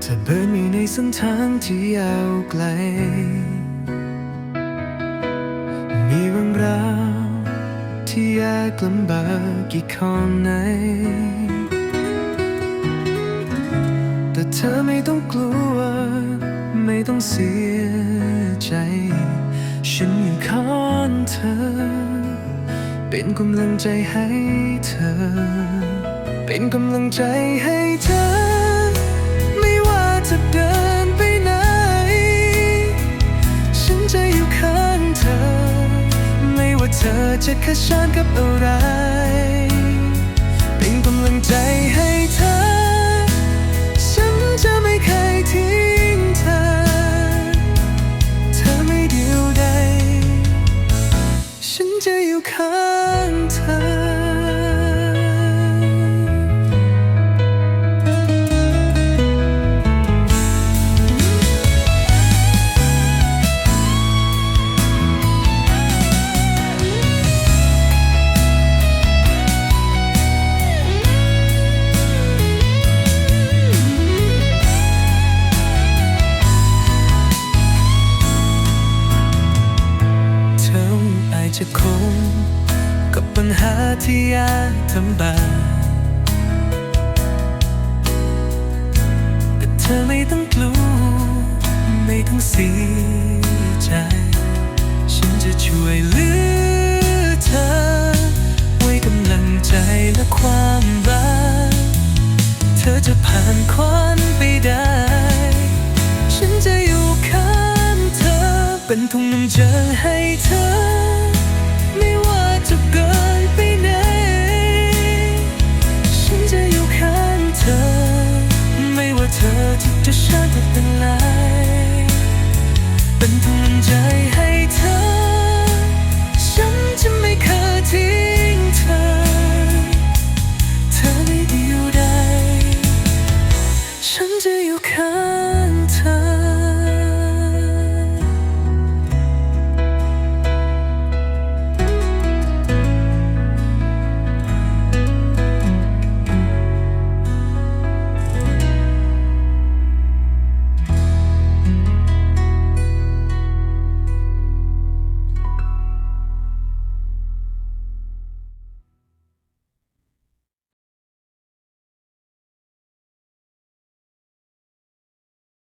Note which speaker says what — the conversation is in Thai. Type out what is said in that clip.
Speaker 1: เธอเดินอยู่ในเส้นทางที่ยาวไกล มีเรื่องราวที่ยากลำบากกี่ข้อไหน แต่เธอไม่ต้องกลัว ไม่ต้องเสียใจ ฉันยู่ข้างเธอ เป็นกำลังใจให้เธอ เป็นกำลังใจให้เธอ ไม่ว่าจะเดินไปไหน ฉันจะอยู่ข้างเธอ ไม่ว่าเธอจะขัดฉันกับอะไร ข้างเธอ จจะคงกับปัญหาที่ยากทำบาแต่เธอไม่ต้องกลัวไม่ต้องเสียใจ ฉันจะช่วยเหลือเธอ ไว้กำลังใจและความรัก เธอจะผ่านควันไปได้ ฉันจะอยู่ข้างเธอ เป็นทุ่งน้ำเจอให้เธอ ไม่ว่าจะเกินไปไหน ฉันจะอยู่ข้างเธอ ไม่ว่าเธอจะจะชา